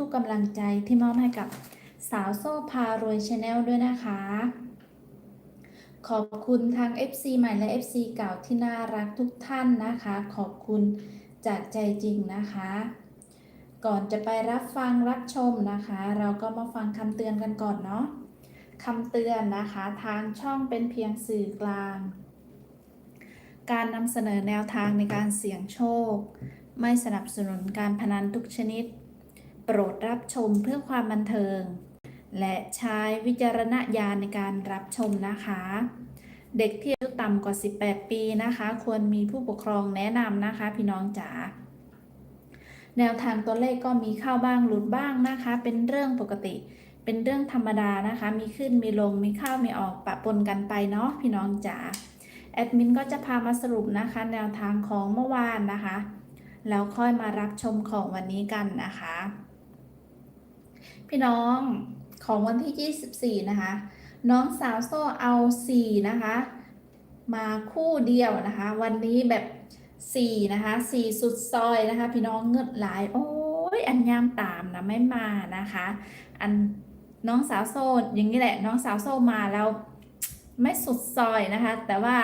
ทุกๆกำลังใจที่มอบให้กับสาวโซ่พารวยชาแนลด้วยนะคะ ขอบคุณทาง FC ใหม่และ FC เก่าที่น่ารักทุกท่านนะคะ ขอบคุณจากใจจริงนะคะ ก่อนจะไปรับฟังรับชมนะคะ เราก็มาฟังคำเตือนกันก่อนเนาะคำเตือนนะคะ ทางช่องเป็นเพียงสื่อกลาง การนำเสนอแนวทางในการเสี่ยงโชค ไม่สนับสนุนการพนันทุกชนิด ปรดรับชมเพื่อความบันเทิง และใช้วิจารณญาณในการรับชมนะคะ เด็กที่อายุต่ำกว่า 18 ปีนะคะ ควรมีผู้ปกครองแนะนำนะคะ พี่น้องจ๋าแนวทางตัวเลขก็มีเข้าบ้างหลุดบ้างนะคะ เป็นเรื่องปกติ เป็นเรื่องธรรมดานะคะ มีขึ้นมีลงมีเข้ามีออกปะปนกันไปเนาะพี่น้องจ๋าแอดมินก็จะพามาสรุปนะคะ แนวทางของเมื่อวานนะคะแล้วค่อยมารับชมของวันนี้กันนะคะ พี่น้องของวันที่ 24 นะคะ น้องสาวโซ่เอา 4 นะคะ มาคู่เดียวนะคะ วันนี้แบบ 4 นะคะ 4 สุดซอยนะคะ พี่น้องเงิดหลาย โอ้ยอันยามตามนะไม่มานะคะ อันน้องสาวโซ่อย่างนี้แหละ น้องสาวโซ่มาแล้วไม่สุดซอยนะคะ แต่ว่า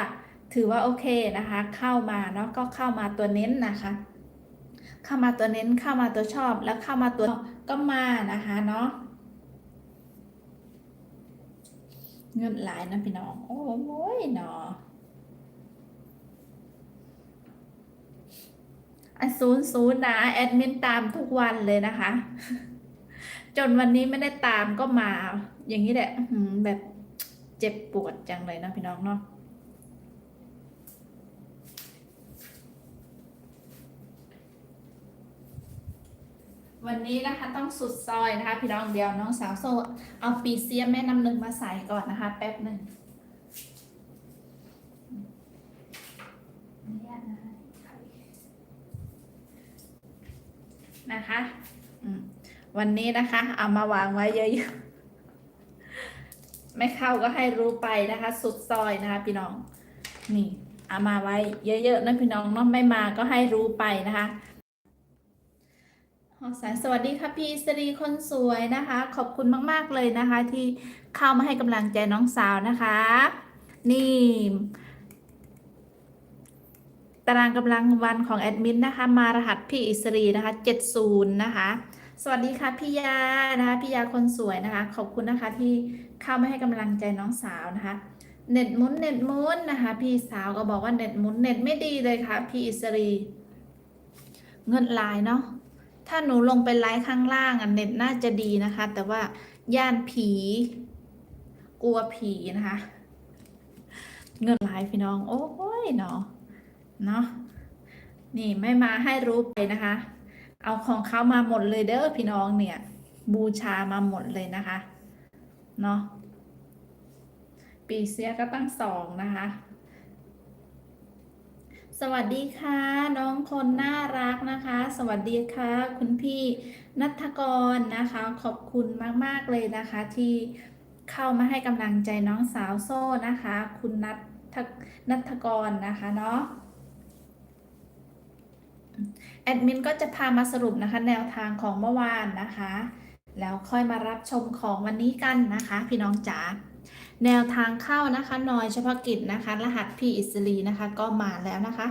ถือว่าโอเคนะคะ เข้ามาเนาะก็เข้ามาตัวเน้นนะคะ เข้ามาตัวเน้นเข้ามาตัวชอบ แล้วเข้ามาตัวก็มานะคะเนาะเงินหลายนะพี่น้อง โอ้ยเนาะอันศูนย์ศูนย์นะแอดมินตามทุกวันเลยนะคะ จนวันนี้ไม่ได้ตามก็มา อย่างนี้แหละแบบเจ็บปวดจังเลยนะพี่น้องเนาะ วันนี้นะคะต้องสุดซอยนะคะ พี่น้องเดียวน้องสาวโซเอาปีเสียแม่น้ำหนึ่งมาใส่ก่อนนะคะ แป๊บหนึ่งนะคะวันนี้นะคะ เอามาวางไว้เยอะๆไม่เข้าก็ให้รู้ไปนะคะ สุดซอยนะคะ พี่น้อง นี่ เอามาไว้เยอะๆนะพี่น้องเนาะไม่มาก็ให้รู้ไปนะคะ สายสวัสดีค่ะพี่สรีคนสวยนะคะ ขอบคุณมาก ๆ เลยนะคะ ที่เข้ามาให้กำลังใจน้องสาวนะคะ นี่ตารางกำลังวันของแอดมินนะคะ มารหัสพี่อิสรีนะคะ70นะคะ สวัสดีค่ะพี่ยานะคะพี่ยาคนสวยนะคะ ขอบคุณนะคะที่เข้ามาให้กำลังใจน้องสาวนะคะ เน็ตมุนเน็ตมุนนะคะ พี่สาวก็บอกว่าเน็ตมุนเน็ตไม่ดีเลยค่ะ พี่อิสรี เงินลายเนาะ ถ้าหนูลงไปไลฟ์ข้างล่างอะเน็ตน่าจะดีนะคะ แต่ว่าย่านผี กลัวผีนะคะ เงินไลฟ์พี่น้อง โอ้ยเนาะเนาะนี่ไม่มาให้รู้ไปนะคะ เอาของเขามาหมดเลยเด้อพี่น้องเนี่ย บูชามาหมดเลยนะคะ เนาะปีเสียก็ตั้งสองนะคะ สวัสดีค่ะ น้องคนน่ารักนะคะ สวัสดีค่ะ คุณพี่นัทกรนะคะ ขอบคุณมาก ๆ เลยนะคะ ที่เข้ามาให้กำลังใจน้องสาวโซ่นะคะ คุณนัทนัทกรนะคะเนาะแอดมินก็จะพามาสรุปนะคะ แนวทางของเมื่อวานนะคะ แล้วค่อยมารับชมของวันนี้กันนะคะ พี่น้องจ๋า แนวทางเข้านะคะนอยเฉพาะกิจนะคะ รหัสพีอิสรีนะคะก็มาแล้วนะคะ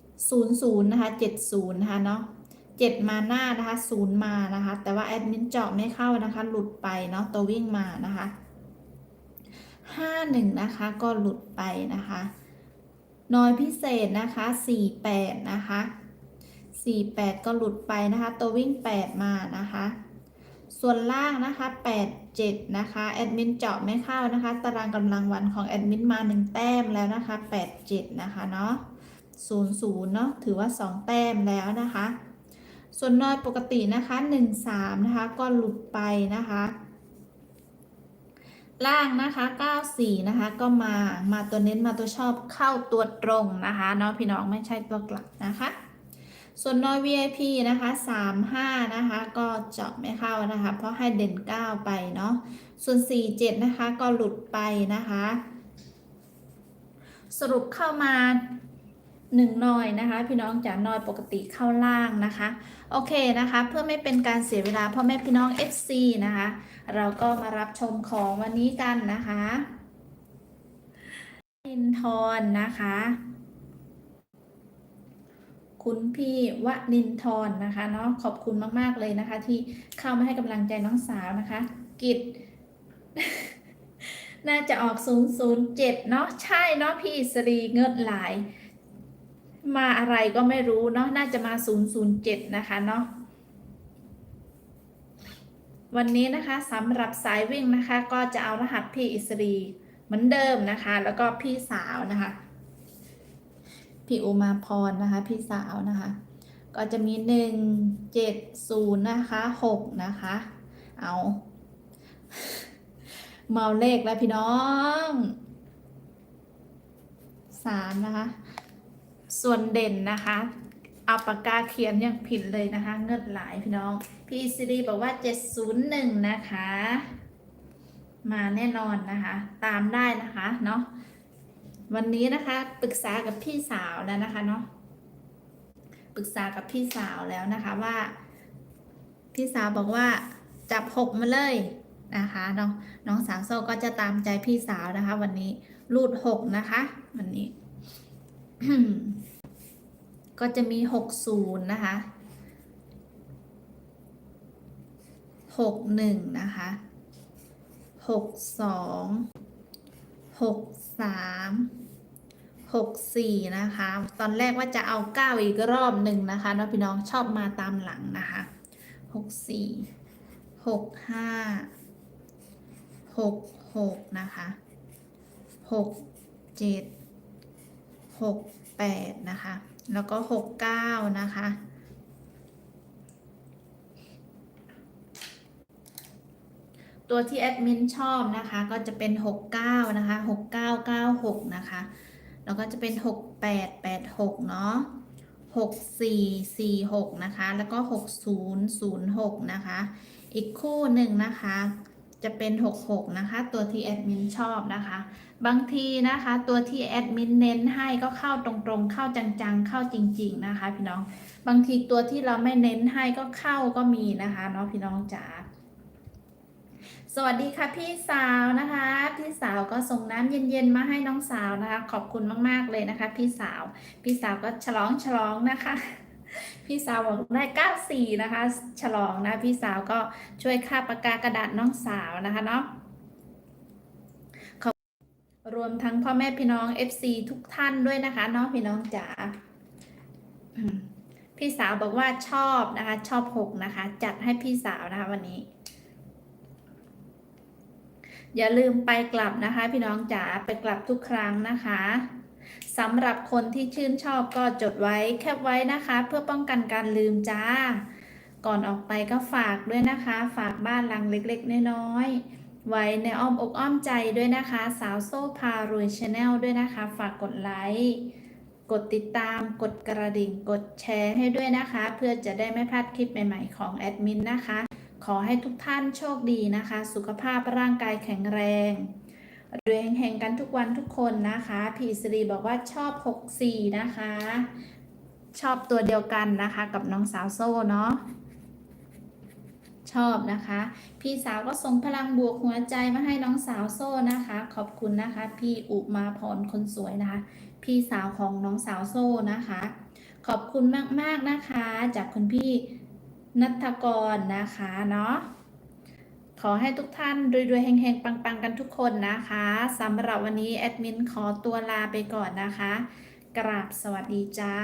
00นะคะ70นะคะเนาะ7มาหน้านะคะ0มานะคะ แต่ว่าแอดมินเจาะไม่เข้านะคะ หลุดไปเนาะตัววิ่งมานะคะ51นะคะก็หลุดไปนะคะน้อยพิเศษนะคะ48นะคะ48ก็หลุดไปนะคะ ตัววิ่ง8มานะคะ ส่วนล่างนะคะ 8 7 นะคะ แอดมินเจาะไม่เข้านะคะ ตารางกำลังวันของแอดมินมา 1 แต้มแล้วนะคะ 8 7 นะคะเนาะ0 0 เนาะถือว่า 2 แต้มแล้วนะคะ ส่วนน้อยปกตินะคะ 1 3 นะคะ ก็หลุดไปนะคะ ล่างนะคะ 94 นะคะ ก็มา มาตัวเน้นมาตัวชอบเข้าตัวตรงนะคะเนาะพี่น้องไม่ใช่ตัวกลับนะคะ ส่วนน้อย VIP นะคะ35นะคะก็เจาะไม่เข้านะคะเพราะให้เด่น 9 ไปเนาะส่วน 47 นะคะก็หลุดไปนะคะ สรุปเข้ามาหนึ่งนอยนะคะ พี่น้องจ๋านอยปกติเข้าล่างนะคะ โอเคนะคะ เพื่อไม่เป็นการเสียเวลาพ่อแม่พี่น้อง FC นะคะ เราก็มารับชมของวันนี้กันนะคะนินทรนะคะ คุณพี่วนินทรนะคะเนาะขอบคุณมาก ๆ เลยนะคะ ที่เข้ามาให้กำลังใจน้องสาวนะคะ กิจน่าจะออก 007 เนาะใช่เนาะพี่สรีเงิดหลาย มาอะไรก็ไม่รู้เนาะน่าจะมา 007 นะคะเนาะวันนี้นะคะสำหรับสายวิ่งนะคะ ก็จะเอารหัสพี่อิสรีเหมือนเดิมนะคะ แล้วก็พี่สาวนะคะ พี่อุมาพรนะคะ พี่สาวนะคะ ก็จะมีหนึ่งเจ็ดศูนย์นะคะหกนะคะ เอาเมาเลขแล้วพี่น้องสามนะคะ ส่วนเด่นนะคะเอาปากกาเขียนยังผิดเลยนะคะ เงิดหลายพี่น้อง พี่ซีดีบอกว่า 701 นะคะ มาแน่นอนนะคะ ตามได้นะคะเนาะ วันนี้นะคะปรึกษากับพี่สาวแล้วนะคะเนาะปรึกษากับพี่สาวแล้วนะคะว่า พี่สาวบอกว่าจับหกมาเลยนะคะเนาะน้องสาวโซ่ก็จะตามใจพี่สาวนะคะ วันนี้รูดหกนะคะ วันนี้ ก็จะมีหกศูนย์นะคะหกหนึ่งนะคะหกสอง หกสามหกสี่นะคะ ตอนแรกว่าจะเอาเก้าอีกรอบหนึ่งนะคะเนาะพี่น้องชอบมาตามหลังนะคะหกสี่หกห้าหกหกนะคะหกเจ็ดหกแปดนะคะ แล้วก็หกเก้านะคะ ตัวที่แอดมินชอบนะคะก็จะเป็น 69 นะคะ 6996 นะคะ แล้วก็จะเป็น 6886 เนาะ6446 นะคะ แล้วก็ 6006 นะคะ อีกคู่หนึ่งนะคะ จะเป็น 66 นะคะ ตัวที่แอดมินชอบนะคะ บางทีนะคะ ตัวที่แอดมินเน้นให้ก็เข้าตรงๆ เข้าจังๆ เข้าจริง ๆ นะคะ พี่น้อง บางทีตัวที่เราไม่เน้นให้ก็เข้าก็มีนะคะเนาะพี่น้องจ๋า สวัสดีค่ะพี่สาวนะคะ พี่สาวก็ส่งน้ำเย็นๆมาให้น้องสาวนะคะ ขอบคุณมากๆเลยนะคะ พี่สาว พี่สาวก็ฉลองฉลองนะคะ พี่สาวบอกได้เก้าสี่นะคะ ฉลองนะพี่สาวก็ช่วยค่าปากกากระดาษน้องสาวนะคะเนาะขอบรวมทั้งพ่อแม่พี่น้อง FC ทุกท่านด้วยนะคะเนาะพี่น้องจ๋าพี่สาวบอกว่าชอบนะคะ ชอบหกนะคะ จัดให้พี่สาวนะคะวันนี้ อย่าลืมไปกลับนะคะ พี่น้องจ๋าไปกลับทุกครั้งนะคะสำหรับคนที่ชื่นชอบก็จดไว้แคปไว้นะคะ เพื่อป้องกันการลืมจ้า ก่อนออกไปก็ฝากด้วยนะคะ ฝากบ้านหลังเล็กๆ น้อยๆไว้ในอ้อมอกอ้อมใจด้วยนะคะ สาวโซ่พารวยชาแนลด้วยนะคะ ฝากกดไลค์กดติดตามกดกระดิ่งกดแชร์ให้ด้วยนะคะ เพื่อจะได้ไม่พลาดคลิปใหม่ ๆ ของแอดมินนะคะ ขอให้ทุกท่านโชคดีนะคะ สุขภาพร่างกายแข็งแรงเรวยแห่งๆกันทุกวันทุกคนนะคะพี่สิริบอกว่าชอบ 64 นะคะ ชอบตัวเดียวกันนะคะกับน้องสาวโซ่เนาะชอบนะคะ พี่สาวก็ส่งพลังบวกหัวใจมาให้น้องสาวโซ่นะคะ ขอบคุณนะคะ พี่อุมาพรคนสวยนะคะ พี่สาวของน้องสาวโซ่นะคะ ขอบคุณมากๆนะคะ จากคุณพี่ นัทกรนะคะเนาะขอให้ทุกท่านรวยๆแห่งๆ ปังๆ กันทุกคนนะคะสำหรับวันนี้แอดมินขอตัวลาไปก่อนนะคะ กราบสวัสดีจ้า